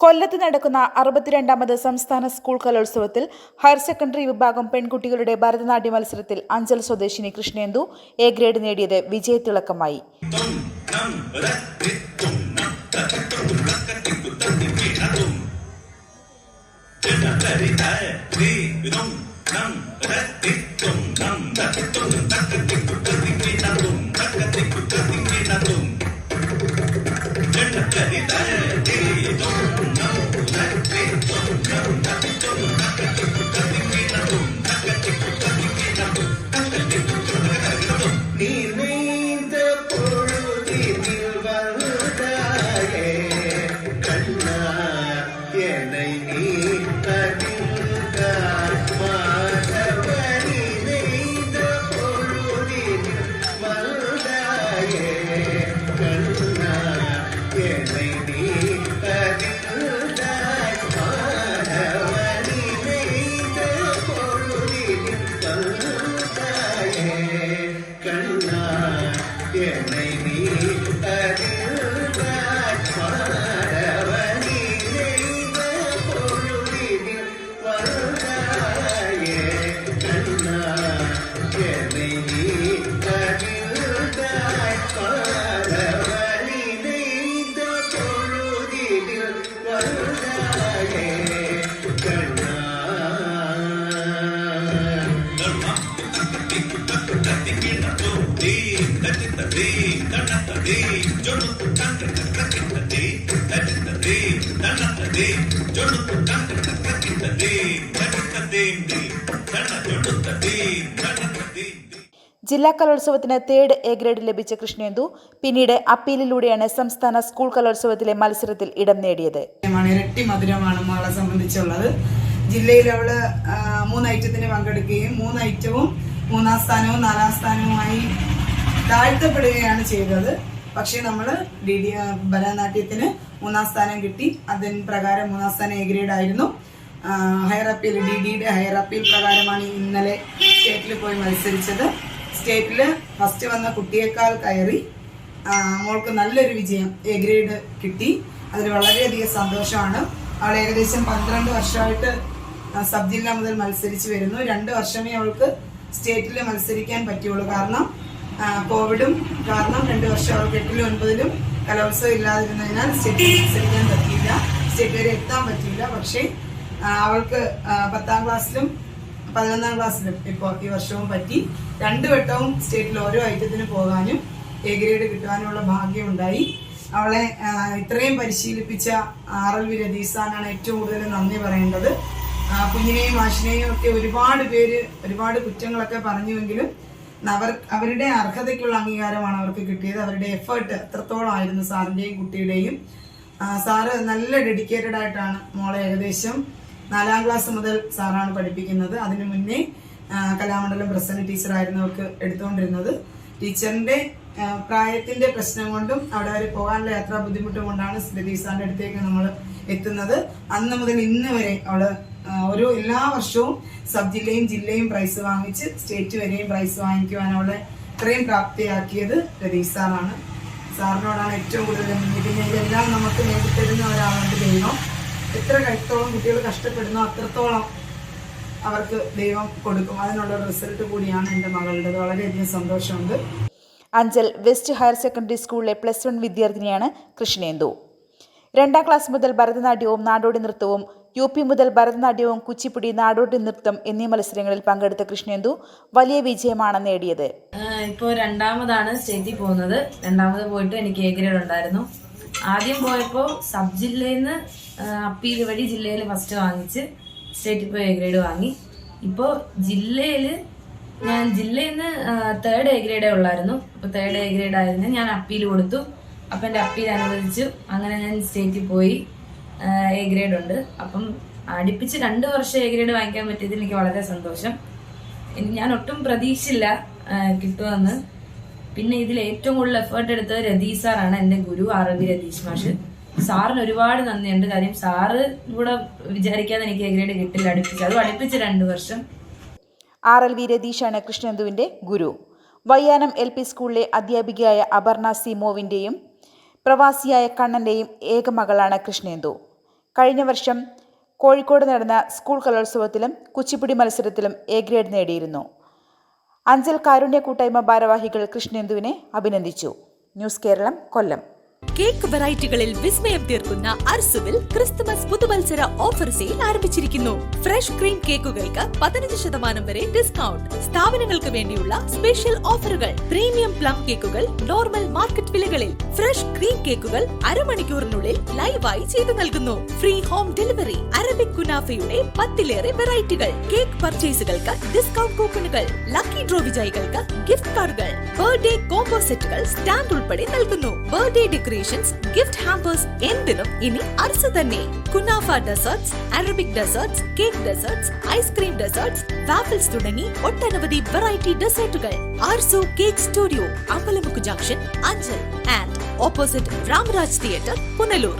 കൊല്ലത്ത് നടക്കുന്ന അറുപത്തിരണ്ടാമത് സംസ്ഥാന സ്കൂൾ കലോത്സവത്തിൽ ഹയർ സെക്കൻഡറി വിഭാഗം പെൺകുട്ടികളുടെ ഭരതനാട്യ മത്സരത്തിൽ അഞ്ചൽ സ്വദേശിനി കൃഷ്ണേന്ദു എ ഗ്രേഡ് നേടിയത് വിജയത്തിളക്കമായി என்னை நீ Yeah, man. జొడుకు కంటే జొడుకు కంటే జొడుకు కంటే ജില്ലാ കലോത്സവത്തിന് തേർഡ് എ ഗ്രേഡ് ലഭിച്ച കൃഷ്ണേന്ദു പിന്നീട് അപ്പീലിലൂടെയാണ് സംസ്ഥാന സ്കൂൾ കലോത്സവത്തിലെ മത്സരത്തിൽ ഇടം നേടിയത്. ഇരട്ടി മധുരമാണ് മോളെ സംബന്ധിച്ചുള്ളത്. ജില്ലയിൽ അവൾ മൂന്ന് ഐറ്റത്തിന് പങ്കെടുക്കുകയും മൂന്ന് ഐറ്റവും മൂന്നാം സ്ഥാനവും നാലാം സ്ഥാനവുമായി താഴ്ത്തപ്പെടുകയാണ് ചെയ്തത്. പക്ഷേ നമ്മൾ ഡി ഡി ഭരതനാട്യത്തിന് മൂന്നാം സ്ഥാനം കിട്ടി. അതിന് പ്രകാരം മൂന്നാം സ്ഥാനം എ ഗ്രേഡ് ആയിരുന്നു. ഹയർ അപ്പീൽ ഡി ഡിയുടെ ഹയർ അപ്പീൽ പ്രകാരമാണ് ഇന്നലെ സ്റ്റേറ്റിൽ പോയി മത്സരിച്ചത്. സ്റ്റേറ്റിൽ ഫസ്റ്റ് വന്ന കുട്ടിയേക്കാൾ കയറി മോൾക്ക് നല്ലൊരു വിജയം എ ഗ്രേഡ് കിട്ടി. അതിൽ വളരെയധികം സന്തോഷമാണ്. അവൾ ഏകദേശം പന്ത്രണ്ട് വർഷമായിട്ട് സബ് ജില്ല മുതൽ മത്സരിച്ച് വരുന്നു. രണ്ട് വർഷമേ അവൾക്ക് സ്റ്റേറ്റിൽ മത്സരിക്കാൻ പറ്റുള്ളൂ. കാരണം കോവിഡും കാരണം രണ്ട് വർഷം അവൾക്ക് എട്ടിലും ഒൻപതിലും കലോത്സവം ഇല്ലാതിരുന്നതിനാൽ സ്റ്റേറ്റിൽ മത്സരിക്കാൻ പറ്റിയില്ല. സ്റ്റേറ്റ് വരെ എത്താൻ പറ്റിയില്ല. പക്ഷേ അവൾക്ക് പത്താം ക്ലാസ്സിലും പതിനൊന്നാം ക്ലാസ്സിലും ഇപ്പോൾ ഈ വർഷവും പറ്റി. രണ്ട് വട്ടവും സ്റ്റേറ്റിൽ ഓരോ ഐറ്റത്തിന് പോകാനും എ ഗ്രേഡ് ഭാഗ്യം ഭാഗ്യമുണ്ടായി അവളെ ഇത്രയും പരിശീലിപ്പിച്ച ആർ എൽ വി രതീസാനാണ് ഏറ്റവും കൂടുതൽ നന്ദി പറയേണ്ടത്. കുഞ്ഞിനെയും മാഷിനെയും ഒക്കെ ഒരുപാട് പേര് ഒരുപാട് കുറ്റങ്ങളൊക്കെ പറഞ്ഞുവെങ്കിലും അവർ അവരുടെ അർഹതയ്ക്കുള്ള അംഗീകാരമാണ് അവർക്ക് കിട്ടിയത്. അവരുടെ എഫേർട്ട് എത്രത്തോളം ആയിരുന്നു സാറിന്റെയും കുട്ടിയുടെയും. സാറ് നല്ല ഡെഡിക്കേറ്റഡ് ആയിട്ടാണ് മോളെ ഏകദേശം നാലാം ക്ലാസ് മുതൽ സാറാണ് പഠിപ്പിക്കുന്നത്. അതിനു മുന്നേ കലാമണ്ഡലം പ്രസന്ന ടീച്ചറായിരുന്നു അവർക്ക് എടുത്തുകൊണ്ടിരുന്നത്. ടീച്ചറിന്റെ പ്രായത്തിന്റെ പ്രശ്നം കൊണ്ടും അവിടെ വരെ പോകാനുള്ള യാത്രാ ബുദ്ധിമുട്ടും കൊണ്ടാണ് സ്മൃതി സാറിന്റെ അടുത്തേക്ക് നമ്മൾ എത്തുന്നത്. അന്ന് മുതൽ ഇന്ന് വരെ അവൾ ഓരോ എല്ലാ വർഷവും സബ് ജില്ലയും ജില്ലയും പ്രൈസ് വാങ്ങിച്ച് സ്റ്റേറ്റ് വരെയും പ്രൈസ് വാങ്ങിക്കുവാൻ അവളെ ഇത്രയും പ്രാപ്തിയാക്കിയത് രതീഷ് സാറാണ്. സാറിനോടാണ് ഏറ്റവും കൂടുതൽ ഇതിനെല്ലാം നമുക്ക് നേടിത്തരുന്ന ഒരാളുണ്ട് ദൈവം എത്ര കഴിത്തോളം കുട്ടികൾ കഷ്ടപ്പെടുന്നു അത്രത്തോളം അവർക്ക് ദൈവം കൊടുക്കും. അതിനുള്ള റിസൾട്ട് കൂടിയാണ് എന്റെ മകളുടേത്. വളരെയധികം സന്തോഷമുണ്ട്. അഞ്ചൽ വെസ്റ്റ് ഹയർ സെക്കൻഡറി സ്കൂളിലെ പ്ലസ് വൺ വിദ്യാർത്ഥിനിയാണ് കൃഷ്ണേന്ദു. രണ്ടാം ക്ലാസ് മുതൽ ഭരതനാട്യവും നാടോടി നൃത്തവും യു പി മുതൽ ഭരതനാട്യവും കുച്ചിപ്പുടി നാടോടി നൃത്തം എന്നീ മത്സരങ്ങളിൽ പങ്കെടുത്ത കൃഷ്ണേന്ദു വലിയ വിജയമാണ് നേടിയത്. ഇപ്പോൾ രണ്ടാമതാണ് സ്റ്റേജിൽ പോകുന്നത്. രണ്ടാമത് പോയിട്ട് എനിക്ക് എ ഗ്രേഡ് ഉണ്ടായിരുന്നു ആദ്യം പോയപ്പോൾ സബ് ജില്ലയിൽ നിന്ന് അപ്പീൽ വഴി ജില്ലയിൽ ഫസ്റ്റ് വാങ്ങിച്ച് സ്റ്റേറ്റിൽ പോയി എ ഗ്രേഡ് വാങ്ങി. ഇപ്പോൾ ജില്ലയിൽ ഞാൻ ജില്ലയിൽ നിന്ന് തേർഡ് എ ഗ്രേഡേ ഉള്ളായിരുന്നു. അപ്പോൾ തേർഡ് എ ഗ്രേഡ് ആയിരുന്നു ഞാൻ അപ്പീൽ കൊടുത്തു. അപ്പം എന്റെ അപ്പീൽ അനുവദിച്ചു. അങ്ങനെ ഞാൻ സ്റ്റേറ്റിൽ പോയി. എ ഗ്രേഡ് ഉണ്ട്. അപ്പം അടുപ്പിച്ച് രണ്ട് വർഷം എ ഗ്രേഡ് വാങ്ങിക്കാൻ പറ്റിയതിൽ എനിക്ക് വളരെ സന്തോഷം. ഞാൻ ഒട്ടും പ്രതീക്ഷിച്ചില്ല ആ, കിട്ടുമെന്ന് പിന്നെ ഇതിൽ ഏറ്റവും കൂടുതൽ എഫേർട്ട് എടുത്തത് രതീഷ് സാറാണ് എന്റെ ഗുരു ആർ രതീഷ് മാഷ്. സാറിന് ഒരുപാട് നന്ദിയുണ്ട്. കാര്യം സാറ് കൂടെ വിചാരിക്കാതെ എനിക്ക് എ ഗ്രേഡ് കിട്ടില്ല അടുപ്പിച്ച്. അത് അടുപ്പിച്ച് രണ്ട് വർഷം. ആർ എൽ വി രതീഷാണ് കൃഷ്ണന്ദുവിന്റെ ഗുരു. വയ്യാനം എൽ പി സ്കൂളിലെ അധ്യാപികയായ അപർണ സിമോവിന്റെയും പ്രവാസിയായ കണ്ണന്റെയും ഏക മകളാണ് കൃഷ്ണേന്ദു. കഴിഞ്ഞ വർഷം കോഴിക്കോട് നടന്ന സ്കൂൾ കലോത്സവത്തിലും കുച്ചിപ്പുടി മത്സരത്തിലും എ ഗ്രേഡ് നേടിയിരുന്നു. അഞ്ചൽ കാരുണ്യ കൂട്ടായ്മ ഭാരവാഹികൾ കൃഷ്ണേന്ദുവിനെ അഭിനന്ദിച്ചു. ന്യൂസ് കേരളം കൊല്ലം. കേക്ക് വെറൈറ്റികളിൽ വിസ്മയം തീർക്കുന്ന അർസുവിൽ ക്രിസ്തുമസ് പുതുവത്സര ഓഫർ സെയിൽ ആരംഭിച്ചിരിക്കുന്നു. ഫ്രഷ് ക്രീം കേക്കുകൾക്ക് പതിനഞ്ച് ശതമാനം വരെ ഡിസ്കൗണ്ട് സ്ഥാപനങ്ങൾക്ക് വേണ്ടിയുള്ള സ്പെഷ്യൽ ഓഫറുകൾ പ്രീമിയം പ്ലം കേക്കുകൾ നോർമൽ മാർക്കറ്റ് വിലകളിൽ. ഫ്രഷ് ക്രീം കേക്കുകൾ അരമണിക്കൂറിനുള്ളിൽ ലൈവായി ചെയ്തു നൽകുന്നു. ഫ്രീ ഹോം ഡെലിവറി അറബിക് കുനാഫയുടെ പത്തിലേറെ വെറൈറ്റികൾ കേക്ക് പർച്ചേസുകൾക്ക് ഡിസ്കൗണ്ട് കൂപ്പണുകൾ ലക്കി ഡ്രോ വിജയികൾക്ക് ഗിഫ്റ്റ് കാർഡുകൾ ബർത്ത്ഡേ കോംബോ സെറ്റുകൾ സ്റ്റാമ്പ് ഉൾപ്പെടെ നൽകുന്നു. ബർത്ത്ഡേ ഡെക്കറേഷൻസ് ഗിഫ്റ്റ് ഹാമ്പേഴ്സ് എന്തിനും ഇനി അർസ തന്നെ kunafa desserts Arabic desserts cake desserts ice cream desserts waffles തുടങ്ങി ഒട്ടനവധി വെറൈറ്റി ഡെസേർട്ടുകൾ ആർസോ cake studio Ambalamukku junction Anchal. And opposite Ramaraj theatre Punalur